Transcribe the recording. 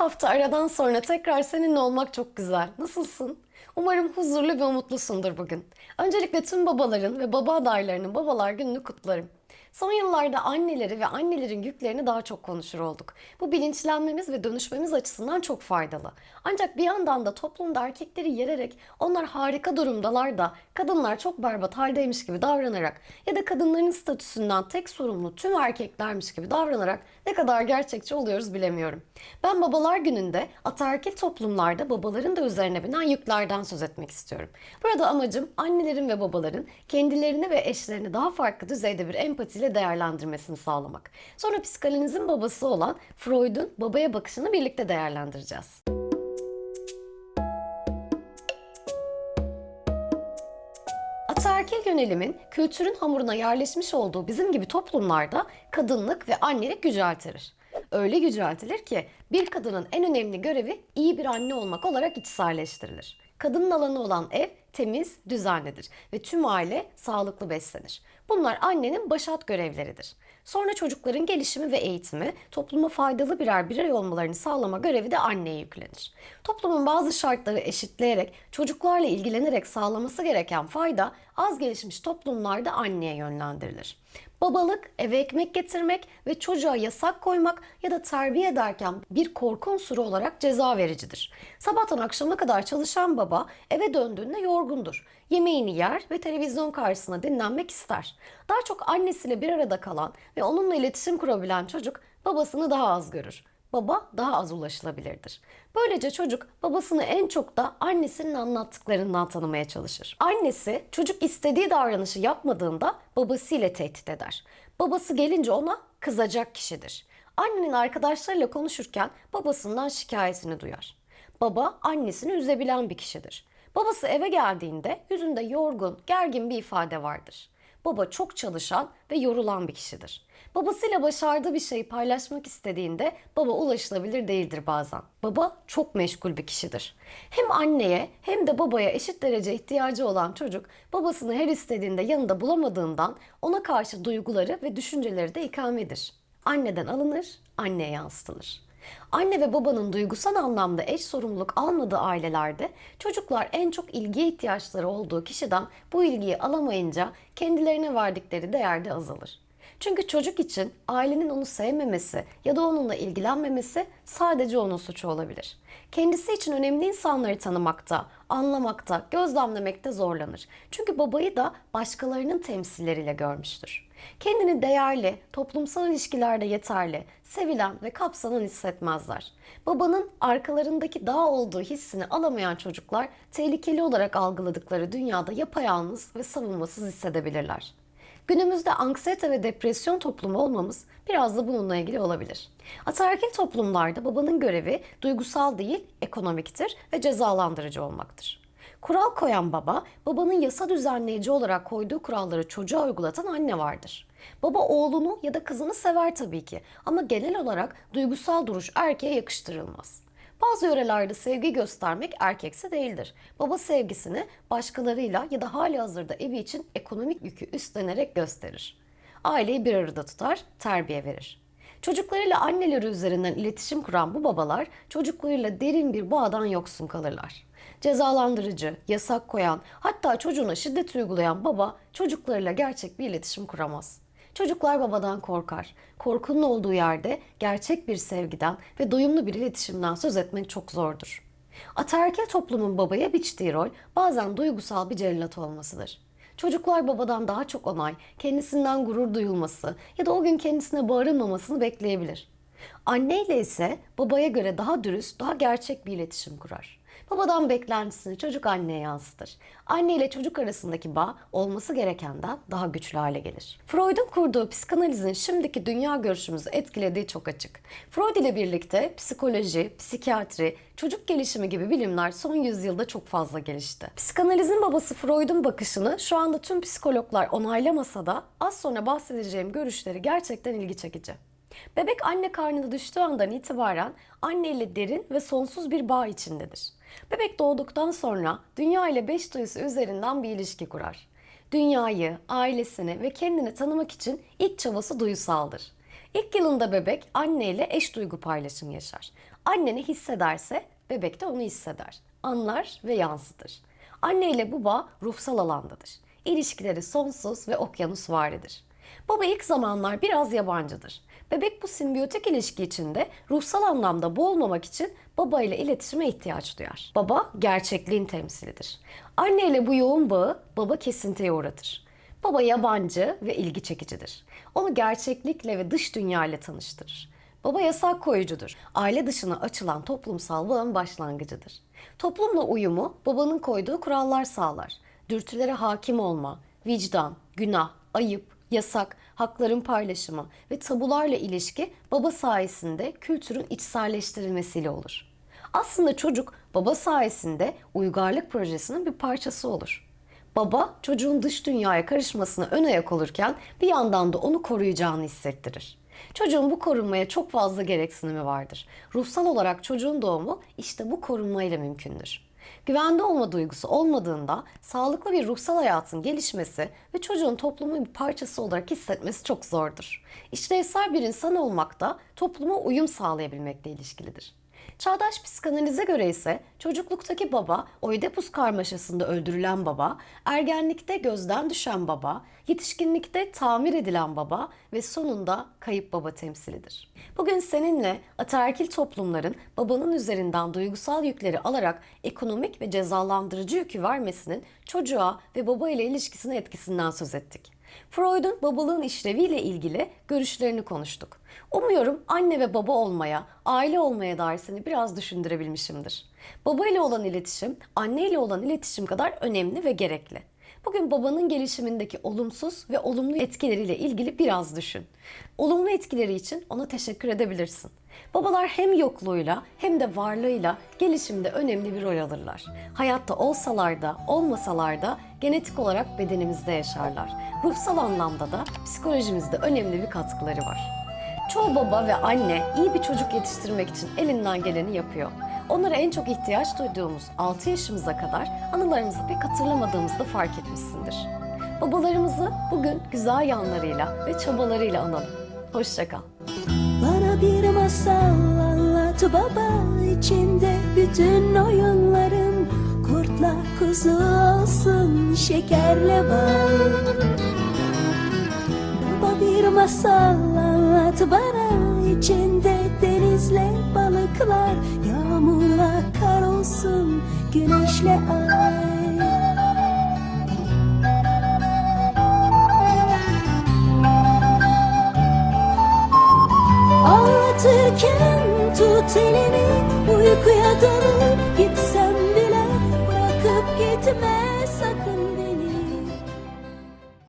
hafta aradan sonra tekrar seninle olmak çok güzel. Nasılsın? Umarım huzurlu ve umutlusundur bugün. Öncelikle tüm babaların ve baba adaylarının babalar gününü kutlarım. Son yıllarda anneleri ve annelerin yüklerini daha çok konuşur olduk. Bu bilinçlenmemiz ve dönüşmemiz açısından çok faydalı. Ancak bir yandan da toplumda erkekleri yererek onlar harika durumdalar da kadınlar çok berbat haldeymiş gibi davranarak ya da kadınların statüsünden tek sorumlu tüm erkeklermiş gibi davranarak ne kadar gerçekçi oluyoruz bilemiyorum. Ben babalar gününde ataerkil toplumlarda babaların da üzerine binen yüklerden söz etmek istiyorum. Burada amacım annelerin ve babaların kendilerini ve eşlerini daha farklı düzeyde bir empatiyle değerlendirmesini sağlamak. Sonra psikanalizin babası olan Freud'un babaya bakışını birlikte değerlendireceğiz. Ataerkil yönelimin kültürün hamuruna yerleşmiş olduğu bizim gibi toplumlarda kadınlık ve annelik yüceltilir. Öyle yüceltilir ki bir kadının en önemli görevi iyi bir anne olmak olarak içselleştirilir. Kadının alanı olan ev temiz, düzenlidir ve tüm aile sağlıklı beslenir. Bunlar annenin başat görevleridir. Sonra çocukların gelişimi ve eğitimi, topluma faydalı birer birey olmalarını sağlama görevi de anneye yüklenir. Toplumun bazı şartları eşitleyerek, çocuklarla ilgilenerek sağlaması gereken fayda az gelişmiş toplumlarda anneye yönlendirilir. Babalık, eve ekmek getirmek ve çocuğa yasak koymak ya da terbiye ederken bir korku unsuru olarak ceza vericidir. Sabahtan akşama kadar çalışan baba eve döndüğünde yorgundur. Yemeğini yer ve televizyon karşısında dinlenmek ister. Daha çok annesiyle bir arada kalan ve onunla iletişim kurabilen çocuk babasını daha az görür baba daha az ulaşılabilirdir. Böylece çocuk babasını en çok da annesinin anlattıklarından tanımaya çalışır. Annesi çocuk istediği davranışı yapmadığında babasıyla tehdit eder. Babası gelince ona kızacak kişidir. Annenin arkadaşlarıyla konuşurken babasından şikayetini duyar. Baba annesini üzebilen bir kişidir. Babası eve geldiğinde yüzünde yorgun, gergin bir ifade vardır. Baba çok çalışan ve yorulan bir kişidir. Babasıyla başardığı bir şeyi paylaşmak istediğinde baba ulaşılabilir değildir bazen. Baba çok meşgul bir kişidir. Hem anneye hem de babaya eşit derece ihtiyacı olan çocuk babasını her istediğinde yanında bulamadığından ona karşı duyguları ve düşünceleri de ikamedir. Anneden alınır, anneye yansıtılır. Anne ve babanın duygusal anlamda eş sorumluluk almadığı ailelerde çocuklar en çok ilgiye ihtiyaçları olduğu kişiden bu ilgiyi alamayınca kendilerine verdikleri değer de azalır. Çünkü çocuk için ailenin onu sevmemesi ya da onunla ilgilenmemesi sadece onun suçu olabilir. Kendisi için önemli insanları tanımakta, anlamakta, gözlemlemekte zorlanır. Çünkü babayı da başkalarının temsilleriyle görmüştür. Kendini değerli, toplumsal ilişkilerde yeterli, sevilen ve kapsanan hissetmezler. Babanın arkalarındaki dağ olduğu hissini alamayan çocuklar tehlikeli olarak algıladıkları dünyada yapayalnız ve savunmasız hissedebilirler. Günümüzde anksiyete ve depresyon toplumu olmamız biraz da bununla ilgili olabilir. Ataerkil toplumlarda babanın görevi duygusal değil, ekonomiktir ve cezalandırıcı olmaktır. Kural koyan baba, babanın yasa düzenleyici olarak koyduğu kuralları çocuğa uygulatan anne vardır. Baba oğlunu ya da kızını sever tabii ki ama genel olarak duygusal duruş erkeğe yakıştırılmaz. Bazı yörelerde sevgi göstermek erkekse değildir. Baba sevgisini başkalarıyla ya da hali hazırda evi için ekonomik yükü üstlenerek gösterir. Aileyi bir arada tutar, terbiye verir. Çocuklarıyla anneleri üzerinden iletişim kuran bu babalar çocuklarıyla derin bir bağdan yoksun kalırlar. Cezalandırıcı, yasak koyan, hatta çocuğuna şiddet uygulayan baba çocuklarıyla gerçek bir iletişim kuramaz. Çocuklar babadan korkar. Korkunun olduğu yerde gerçek bir sevgiden ve doyumlu bir iletişimden söz etmek çok zordur. Ataerkil toplumun babaya biçtiği rol bazen duygusal bir cellat olmasıdır. Çocuklar babadan daha çok onay, kendisinden gurur duyulması ya da o gün kendisine bağırılmamasını bekleyebilir. Anne ile ise babaya göre daha dürüst, daha gerçek bir iletişim kurar. Babadan beklentisini çocuk anneye yansıtır. Anne ile çocuk arasındaki bağ olması gerekenden daha güçlü hale gelir. Freud'un kurduğu psikanalizin şimdiki dünya görüşümüzü etkilediği çok açık. Freud ile birlikte psikoloji, psikiyatri, çocuk gelişimi gibi bilimler son yüzyılda çok fazla gelişti. Psikanalizin babası Freud'un bakışını şu anda tüm psikologlar onaylamasa da az sonra bahsedeceğim görüşleri gerçekten ilgi çekici. Bebek anne karnına düştüğü andan itibaren anne ile derin ve sonsuz bir bağ içindedir. Bebek doğduktan sonra dünya ile beş duyusu üzerinden bir ilişki kurar. Dünyayı, ailesini ve kendini tanımak için ilk çabası duyusaldır. İlk yılında bebek anne ile eş duygu paylaşım yaşar. Anne ne hissederse bebek de onu hisseder. Anlar ve yansıtır. Anne ile bu bağ ruhsal alandadır. İlişkileri sonsuz ve okyanus varidir. Baba ilk zamanlar biraz yabancıdır. Bebek bu simbiyotik ilişki içinde ruhsal anlamda boğulmamak için baba ile iletişime ihtiyaç duyar. Baba gerçekliğin temsilidir. Anne ile bu yoğun bağı baba kesintiye uğratır. Baba yabancı ve ilgi çekicidir. Onu gerçeklikle ve dış dünya ile tanıştırır. Baba yasak koyucudur. Aile dışına açılan toplumsal bağın başlangıcıdır. Toplumla uyumu babanın koyduğu kurallar sağlar. Dürtülere hakim olma, vicdan, günah, ayıp, yasak, hakların paylaşımı ve tabularla ilişki baba sayesinde kültürün içselleştirilmesiyle olur. Aslında çocuk baba sayesinde uygarlık projesinin bir parçası olur. Baba çocuğun dış dünyaya karışmasına ön ayak olurken bir yandan da onu koruyacağını hissettirir. Çocuğun bu korunmaya çok fazla gereksinimi vardır. Ruhsal olarak çocuğun doğumu işte bu korunmayla mümkündür. Güvende olma duygusu olmadığında sağlıklı bir ruhsal hayatın gelişmesi ve çocuğun toplumun bir parçası olarak hissetmesi çok zordur. İşlevsel bir insan olmak da topluma uyum sağlayabilmekle ilişkilidir. Çağdaş psikanalize göre ise çocukluktaki baba, Oedipus karmaşasında öldürülen baba, ergenlikte gözden düşen baba, yetişkinlikte tamir edilen baba ve sonunda kayıp baba temsilidir. Bugün seninle ataerkil toplumların babanın üzerinden duygusal yükleri alarak ekonomik ve cezalandırıcı yükü vermesinin çocuğa ve baba ile ilişkisine etkisinden söz ettik. Freud'un babalığın işleviyle ilgili görüşlerini konuştuk. Umuyorum anne ve baba olmaya, aile olmaya dair seni biraz düşündürebilmişimdir. Baba ile olan iletişim, anne ile olan iletişim kadar önemli ve gerekli. Bugün babanın gelişimindeki olumsuz ve olumlu etkileriyle ilgili biraz düşün. Olumlu etkileri için ona teşekkür edebilirsin. Babalar hem yokluğuyla hem de varlığıyla gelişimde önemli bir rol alırlar. Hayatta olsalar da olmasalar da genetik olarak bedenimizde yaşarlar. Ruhsal anlamda da psikolojimizde önemli bir katkıları var. Çoğu baba ve anne iyi bir çocuk yetiştirmek için elinden geleni yapıyor. Onlara en çok ihtiyaç duyduğumuz 6 yaşımıza kadar anılarımızı pek hatırlamadığımızda fark etmişsindir. Babalarımızı bugün güzel yanlarıyla ve çabalarıyla analım. Hoşçakal. Bana bir masal anlat baba içinde bütün oyunların Kurtla kuzu olsun şekerle bal Baba bir masal anlat bana içinde denizle balıklar Yağmurla kar olsun güneşle ay